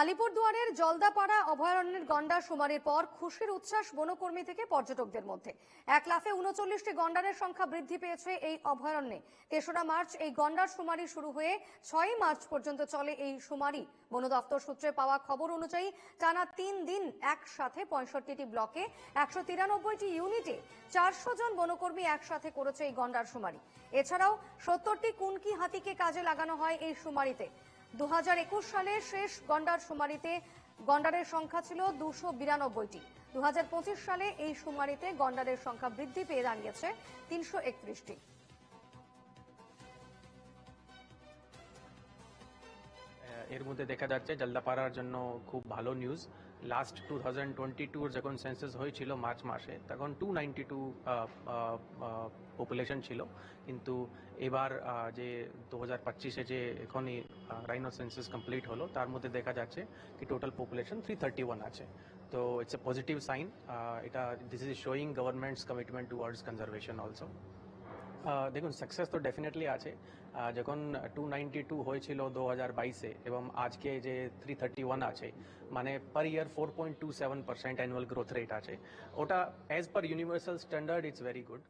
আলিপুরদুয়ারের জলদাপাড়া অভয়ারণ্যের গন্ডার শুমারির পর খুশির উচ্ছ্বাস বনকর্মী থেকে পর্যটকদের মধ্যে। এক লাফে উনচল্লিশটি গন্ডারের সংখ্যা বৃদ্ধি পেয়েছে এই অভয়ারণ্যে। তেসরা মার্চ, এই গন্ডার শুমারি শুরু হয়ে ছয়ই মার্চ পর্যন্ত চলে এই শুমারি বন দপ্তর সূত্রে পাওয়া খবর অনুযায়ী, টানা তিন দিন একসাথে পঁয়ষট্টিটি ব্লকে একশো তিরানব্বইটি ইউনিটে চারশো জন বনকর্মী একসাথে করেছে এই গন্ডার শুমারি এছাড়াও সত্তরটি কুনকি হাতিকে কাজে লাগানো হয় এই শুমারিতে দু হাজার একুশ সালে শেষ গন্ডার শুমারিতে গন্ডারের সংখ্যা ছিল দুশো বিরানব্বইটি। দু হাজার পঁচিশ সালে এই শুমারিতে গন্ডারের সংখ্যা বৃদ্ধি পেয়ে দাঁড়িয়েছে তিনশো একত্রিশটি। এর মধ্যে দেখা যাচ্ছে জলদাপাড়ার জন্য খুব ভালো news last two thousand twenty টুর যখন সেন্সাস হয়েছিল মার্চ মাসে, তখন টু নাইনটি টু পপুলেশন ছিল। কিন্তু এবার যে দু হাজার পঁচিশে যে এখনই রাইনো সেন্সাস কমপ্লিট হলো, তার মধ্যে দেখা যাচ্ছে কি total population three thirty one আছে। তো ইটস এ পজিটিভ সাইন এটা this is showing government's commitment towards conservation also দেখুন সাকসেস তো ডেফিনেটলি আছে আহ, যখন টু নাইনটি টু হয়েছিল দু হাজার বাইশে এবং আজকে যে থ্রি থার্টি ওয়ান আছে মানে per year four point two seven percent annual growth rate আছে ওটা as per universal standard it's very good